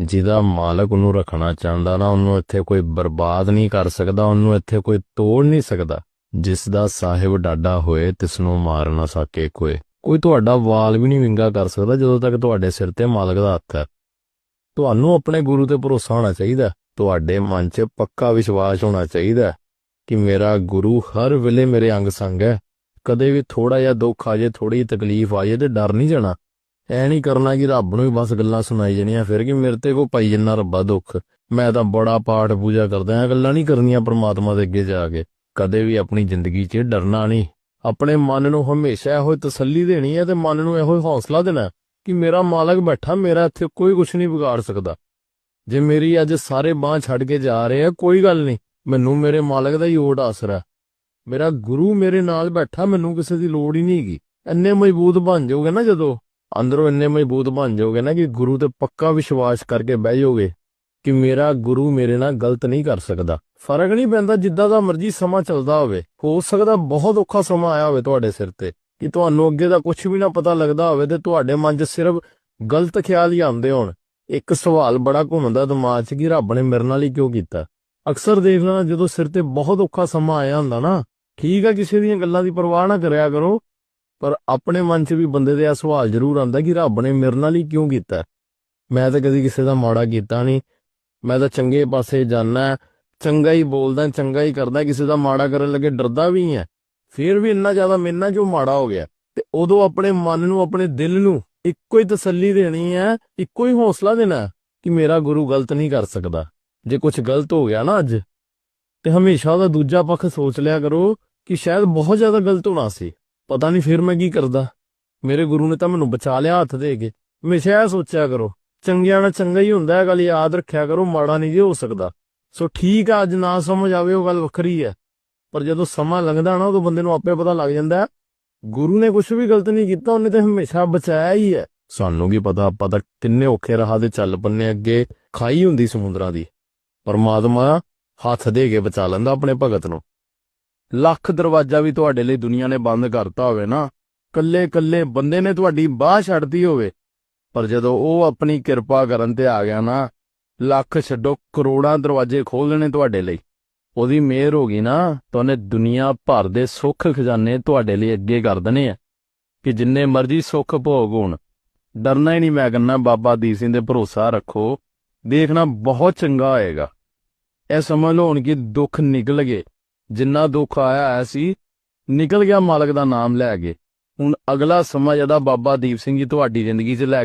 ਜਿਹਦਾ ਮਾਲਕ ਉਹਨੂੰ ਰੱਖਣਾ ਚਾਹੁੰਦਾ ਨਾ, ਉਹਨੂੰ ਇੱਥੇ ਕੋਈ ਬਰਬਾਦ ਨਹੀਂ ਕਰ ਸਕਦਾ, ਉਹਨੂੰ ਇੱਥੇ ਕੋਈ ਤੋੜ ਨਹੀਂ ਸਕਦਾ। ਜਿਸ ਦਾ ਸਾਹਿਬ ਡਾਡਾ ਹੋਏ ਤਿਸ ਨੂੰ ਮਾਰ ਨਾ ਸਕੇ ਕੋਈ ਕੋਈ ਤੁਹਾਡਾ ਵਾਲ ਵੀ ਨਹੀਂ ਵਿੰਗਾ ਕਰ ਸਕਦਾ ਜਦੋਂ ਤੱਕ ਤੁਹਾਡੇ ਸਿਰ ਤੇ ਮਾਲਕ ਦਾ ਹੱਥ ਹੈ। ਤੁਹਾਨੂੰ ਆਪਣੇ ਗੁਰੂ ਤੇ ਭਰੋਸਾ ਹੋਣਾ ਚਾਹੀਦਾ ਤੁਹਾਡੇ ਮਨ 'ਚ ਪੱਕਾ ਵਿਸ਼ਵਾਸ ਹੋਣਾ ਚਾਹੀਦਾ ਕਿ ਮੇਰਾ ਗੁਰੂ ਹਰ ਵੇਲੇ ਮੇਰੇ ਅੰਗ ਸੰਗ ਹੈ। ਕਦੇ ਵੀ ਥੋੜਾ ਜਿਹਾ ਦੁੱਖ ਆ ਜਾਏ ਥੋੜੀ ਤਕਲੀਫ ਆ ਜਾਏ ਤੇ ਡਰ ਨਹੀਂ ਜਾਣਾ। ਐ ਨਹੀਂ ਕਰਨਾ ਕਿ ਰੱਬ ਨੂੰ ਹੀ ਬਸ ਗੱਲਾਂ ਸੁਣਾਈ ਜਾਣੀਆਂ, ਫਿਰ ਕਿ ਮੇਰੇ ਤੇ ਕੋ ਪਾਈ ਜੰਨਾ ਰੱਬਾ ਦੁੱਖ। ਮੈਂ ਤਾਂ ਬੜਾ ਪਾਠ ਪੂਜਾ ਕਰਦਾ ਆ ਗੱਲਾਂ ਨਹੀਂ ਕਰਨੀਆਂ ਪ੍ਰਮਾਤਮਾ ਦੇ ਅੱਗੇ ਜਾ ਕੇ। ਕਦੇ ਵੀ ਆਪਣੀ ਜ਼ਿੰਦਗੀ 'ਚ ਡਰਨਾ ਨਹੀਂ ਆਪਣੇ ਮਨ ਨੂੰ ਹਮੇਸ਼ਾ ਇਹੋ ਹੀ ਤਸੱਲੀ ਦੇਣੀ ਹੈ ਤੇ ਮਨ ਨੂੰ ਇਹੋ ਹੌਸਲਾ ਦੇਣਾ ਕਿ ਮੇਰਾ ਮਾਲਕ ਬੈਠਾ, ਮੇਰਾ ਇੱਥੇ ਕੋਈ ਕੁਝ ਨਹੀਂ ਵਿਗਾੜ ਸਕਦਾ। ਜੇ ਮੇਰੀ ਅੱਜ ਸਾਰੇ ਬਾਹ ਛੱਡ ਕੇ ਜਾ ਰਹੇ ਆ, ਕੋਈ ਗੱਲ ਨਹੀਂ ਮੈਨੂੰ ਮੇਰੇ ਮਾਲਕ ਦਾ ਹੀ ਓਟ ਆਸਰਾ ਮੇਰਾ ਗੁਰੂ ਮੇਰੇ ਨਾਲ ਬੈਠਾ, ਮੈਨੂੰ ਕਿਸੇ ਦੀ ਲੋੜ ਹੀ ਨਹੀਂ ਹੈਗੀ। ਇੰਨੇ ਮਜ਼ਬੂਤ ਬਣ ਜਾਓਗੇ ਨਾ ਜਦੋਂ। ਅੰਦਰੋਂ ਇੰਨੇ ਮਜ਼ਬੂਤ ਬਣ ਜਾਓਗੇ ਨਾ ਕਿ ਗੁਰੂ ਤੇ ਪੱਕਾ ਵਿਸ਼ਵਾਸ ਕਰਕੇ ਬਹਿ ਜਾਓਗੇ ਕਿ ਮੇਰਾ ਗੁਰੂ ਮੇਰੇ ਨਾਲ ਗਲਤ ਨਹੀਂ ਕਰ ਸਕਦਾ। ਫ਼ਰਕ ਨਹੀਂ ਪੈਂਦਾ ਜਿੱਦਾਂ ਦਾ ਮਰਜ਼ੀ ਸਮਾਂ ਚੱਲਦਾ ਹੋਵੇ। ਹੋ ਸਕਦਾ ਬਹੁਤ ਔਖਾ ਸਮਾਂ ਆਇਆ ਹੋਵੇ ਤੁਹਾਡੇ ਸਿਰ ਤੇ ਕਿ ਤੁਹਾਨੂੰ ਅੱਗੇ ਦਾ ਕੁਝ ਵੀ ਨਾ ਪਤਾ ਲੱਗਦਾ ਹੋਵੇ ਤੇ ਤੁਹਾਡੇ ਮਨ 'ਚ ਸਿਰਫ ਗਲਤ ਖਿਆਲ ਹੀ ਆਉਂਦੇ ਹੋਣ। ਇੱਕ ਸਵਾਲ ਬੜਾ ਘੁੰਮਦਾ ਦਿਮਾਗ 'ਚ ਕਿ ਰੱਬ ਨੇ ਮੇਰੇ ਨਾਲ ਹੀ ਕਿਉਂ ਕੀਤਾ? ਅਕਸਰ ਦੇਖ ਲੈਣਾ ਜਦੋਂ ਸਿਰ ਤੇ ਬਹੁਤ ਔਖਾ ਸਮਾਂ ਆਇਆ ਹੁੰਦਾ ਨਾ, ਠੀਕ ਆ, ਕਿਸੇ ਦੀਆਂ ਗੱਲਾਂ ਦੀ ਪਰਵਾਹ ਨਾ ਕਰਿਆ ਕਰੋ ਪਰ ਆਪਣੇ ਮਨ 'ਚ ਵੀ ਬੰਦੇ ਦੇ ਆ ਸਵਾਲ ਜ਼ਰੂਰ ਆਉਂਦਾ ਕਿ ਰੱਬ ਨੇ ਮੇਰੇ ਨਾਲ ਹੀ ਕਿਉਂ ਕੀਤਾ? ਮੈਂ ਤਾਂ ਕਦੀ ਕਿਸੇ ਦਾ ਮਾੜਾ ਕੀਤਾ ਨਹੀਂ। ਮੈਂ ਤਾਂ ਚੰਗੇ ਪਾਸੇ ਜਾਣਾ ਚੰਗਾ ਹੀ ਬੋਲਦਾ, ਚੰਗਾ ਹੀ ਕਰਦਾ, ਕਿਸੇ ਦਾ ਮਾੜਾ ਕਰਨ ਲੱਗੇ ਡਰਦਾ ਵੀ ਹੈ। ਫਿਰ ਵੀ ਇੰਨਾ ਜ਼ਿਆਦਾ ਮੇਰੇ ਨਾਲ ਜੋ ਮਾੜਾ ਹੋ ਗਿਆ? ਤੇ ਉਦੋਂ ਆਪਣੇ ਮਨ ਨੂੰ, ਆਪਣੇ ਦਿਲ ਨੂੰ ਇੱਕੋ ਹੀ ਤਸੱਲੀ ਦੇਣੀ ਹੈ, ਇੱਕੋ ਹੀ ਹੌਸਲਾ ਦੇਣਾ ਕਿ ਮੇਰਾ ਗੁਰੂ ਗਲਤ ਨਹੀਂ ਕਰ ਸਕਦਾ। ਜੇ ਕੁਝ ਗਲਤ ਹੋ ਗਿਆ ਨਾ ਅੱਜ, ਤੇ ਹਮੇਸ਼ਾ ਉਹਦਾ ਦੂਜਾ ਪੱਖ ਸੋਚ ਲਿਆ ਕਰੋ ਕਿ ਸ਼ਾਇਦ ਬਹੁਤ ਜ਼ਿਆਦਾ ਗਲਤ ਹੋਣਾ ਸੀ। ਪਤਾ ਨਹੀਂ ਫਿਰ ਮੈਂ ਕੀ ਕਰਦਾ। ਮੇਰੇ ਗੁਰੂ ਨੇ ਤਾਂ ਮੈਨੂੰ ਬਚਾ ਲਿਆ ਹੱਥ ਦੇ ਕੇ। ਹਮੇਸ਼ਾ ਇਹ ਸੋਚਿਆ ਕਰੋ, ਚੰਗਿਆਂ ਨਾਲ ਚੰਗਾ ਹੀ ਹੁੰਦਾ ਹੈ, ਗੱਲ ਯਾਦ ਰੱਖਿਆ ਕਰੋ, ਮਾੜਾ ਨਹੀਂ ਜੇ ਹੋ ਸਕਦਾ। ਸੋ ਠੀਕ ਆ, ਅੱਜ ਨਾ ਸਮਝ ਆਵੇ ਉਹ ਗੱਲ ਵੱਖਰੀ ਹੈ। ਪਰ ਜਦੋਂ ਸਮਾਂ ਲੰਘਦਾ ਨਾ, ਉਦੋਂ ਬੰਦੇ ਨੂੰ ਆਪੇ ਪਤਾ ਲੱਗ ਜਾਂਦਾ ਗੁਰੂ ਨੇ ਕੁਝ ਵੀ ਗਲਤ ਨਹੀਂ ਕੀਤਾ, ਉਹਨੇ ਤਾਂ ਹਮੇਸ਼ਾ ਬਚਾਇਆ ਹੀ ਹੈ। ਸਾਨੂੰ ਕੀ ਪਤਾ, ਆਪਾਂ ਤਾਂ ਕਿੰਨੇ ਔਖੇ ਰਾਹ ਦੇ ਚੱਲ ਪੰਨੇ ਅੱਗੇ, ਖਾਈ ਹੁੰਦੀ ਸਮੁੰਦਰਾਂ ਦੀ। ਪਰਮਾਤਮਾ ਹੱਥ ਦੇ ਕੇ ਬਚਾ ਲੈਂਦਾ ਆਪਣੇ ਭਗਤ ਨੂੰ। ਲੱਖ ਦਰਵਾਜ਼ਾ ਵੀ ਤੁਹਾਡੇ ਲਈ ਦੁਨੀਆ ਨੇ ਬੰਦ ਕਰਤਾ ਹੋਵੇ ਨਾ। ਕੱਲੇ ਕੱਲੇ ਬੰਦੇ ਨੇ ਤੁਹਾਡੀ ਬਾਹ ਛੱਡਦੀ ਹੋਵੇ। ਪਰ ਜਦੋਂ ਉਹ ਆਪਣੀ ਕਿਰਪਾ ਕਰਨ ਤੇ ਆ ਗਿਆ ਨਾ, ਲੱਖ ਛੱਡੋ ਕਰੋੜਾਂ ਦਰਵਾਜ਼ੇ ਖੋਲ ਦੇਣੇ ਤੁਹਾਡੇ ਲਈ। ਉਹਦੀ ਮਿਹਰ ਹੋ ਗਈ ਨਾ, ਤਾਂ ਉਹਨੇ ਦੁਨੀਆ ਭਰ ਦੇ ਸੁੱਖ ਖਜ਼ਾਨੇ ਤੁਹਾਡੇ ਲਈ ਅੱਗੇ ਕਰ ਦੇਣੇ ਆ। ਕਿ ਜਿੰਨੇ ਮਰਜ਼ੀ ਸੁੱਖ ਭੋਗ ਹੋਣ। ਡਰਨਾ ਹੀ ਨਹੀਂ ਮੈਂ ਕਹਿੰਦਾ, ਬਾਬਾ ਦੀਪ ਸਿੰਘ ਦੇ ਭਰੋਸਾ ਰੱਖੋ। ਦੇਖਣਾ ਬਹੁਤ ਚੰਗਾ ਹੋਏਗਾ। ਇਹ ਸਮਝ ਲਓ ਹੁਣ ਕਿ ਦੁੱਖ ਨਿਕਲ ਗਏ। ਜਿੰਨਾ ਦੁੱਖ ਆਇਆ ਆਇਆ ਸੀ, ਨਿਕਲ ਗਿਆ ਮਾਲਕ ਦਾ ਨਾਮ ਲੈ ਕੇ। ਹੁਣ ਅਗਲਾ ਸਮਾਂ ਜਿਹਦਾ ਬਾਬਾ ਦੀਪ ਸਿੰਘ ਜੀ ਤੁਹਾਡੀ ਜ਼ਿੰਦਗੀ 'ਚ ਲੈ